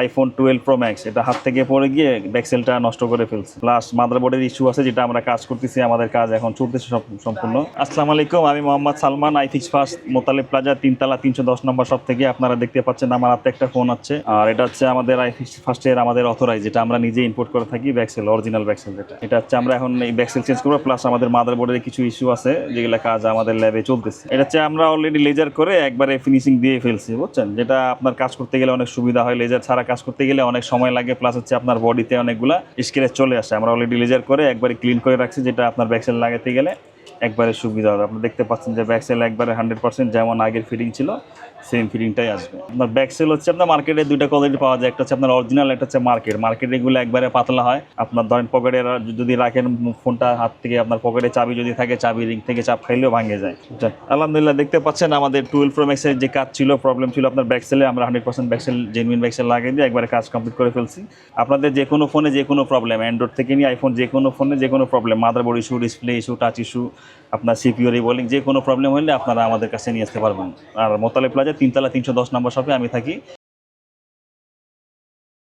IPhone twelve pro max এটা হাত থেকে পড়ে গিয়ে ব্যাকসেলটা নষ্ট করে ফেলছে। প্লাস মাদারবোর্ডের ইস্যু আছে যেটা আমরা কাজ করতেছি, আমাদের কাজ এখন চলতেছে সম্পূর্ণ। আসসালামু আলাইকুম, আমি Mohammad Salman iFix first Motalib plaza, তিনতলা, তিনশো দশ নম্বর সব থেকে আপনারা দেখতে পাচ্ছেন আমার হাতে একটা ফোন আছে। আর এটা হচ্ছে আমাদের আইফিক্স ফার্স্টের আমাদের অথরাইজ যেটা আমরা নিজে ইম্পোর্ট করে থাকি ব্যাকসেল অরিজিনাল ব্যাকসেল যেটা। এটা হচ্ছে আমরা এখন এই ব্যাকসেল চেঞ্জ করব প্লাস আমাদের মাদারবোর্ডের কিছু ইস্যু আছে, যেগুলো কাজ আমাদের ল্যাবে চলতেছে। এটা হচ্ছে আমরা অলরেডি লেজার করে একবারে ফিনিশিং দিয়ে ফেলছি, বুঝছেন? যেটা আপনার কাজ করতে গেলে অনেক সুবিধা হয় লেজার ছাড়া কাজ করতে গেলে অনেক সময় লাগে প্লাস হচ্ছে আপনার বডিতে অনেকগুলা স্ক্রেচ চলে আসে। আমরা অলরেডি লেজার করে একবারে ক্লিন করে রাখছি, যেটা আপনার ভ্যাকসিন লাগাতে গেলে। একবারে সুবিধা হবে। আপনি দেখতে পাচ্ছেন যে ব্যাকসেল একবারে হান্ড্রেড পার্সেন্ট যেমন আগের ফিটিং ছিল সেম ফিটিংটাই আসবে। আপনার ব্যাকসেল হচ্ছে আপনার মার্কেটে দুইটা কোয়ালিটি পাওয়া যায়। একটা হচ্ছে আপনার অরিজিনাল একটা হচ্ছে মার্কেট মার্কেটে এগুলো একবারে পাতলা হয়। আপনার ধরেন পকেটে যদি রাখেন ফোনটা হাত থেকে আপনার পকেটে চাবি যদি থাকে চাবি রিং থেকে চাপ খাইলেও ভাঙে যায়। আচ্ছা, আলহামদুলিল্লাহ দেখতে পাচ্ছেন আমাদের টুয়েলভ প্রো ম্যাক্সের যে কাজ ছিল প্রবলেম ছিল আপনার ব্যাকসেলে আমরা hundred percent back shell genuine back shell লাগিয়ে দিয়ে একবারে কাজ কমপ্লিট করে ফেলছি। আপনাদের যে কোনো ফোনে যে কোনো প্রবলেম অ্যান্ড্রয়েড থেকে নিয়ে আইফোন যে কোনো ফোনে যে কোনো problem motherboard issue display issue touch issue আপনার সিপিও রিবলিং যে কোনো প্রবলেম হলে আপনারা আমাদের কাছে নিয়ে আসতে পারবেন। আর মোতালে প্লাজা তিনতলা তিনশো দশ নম্বর শপে আমি থাকি।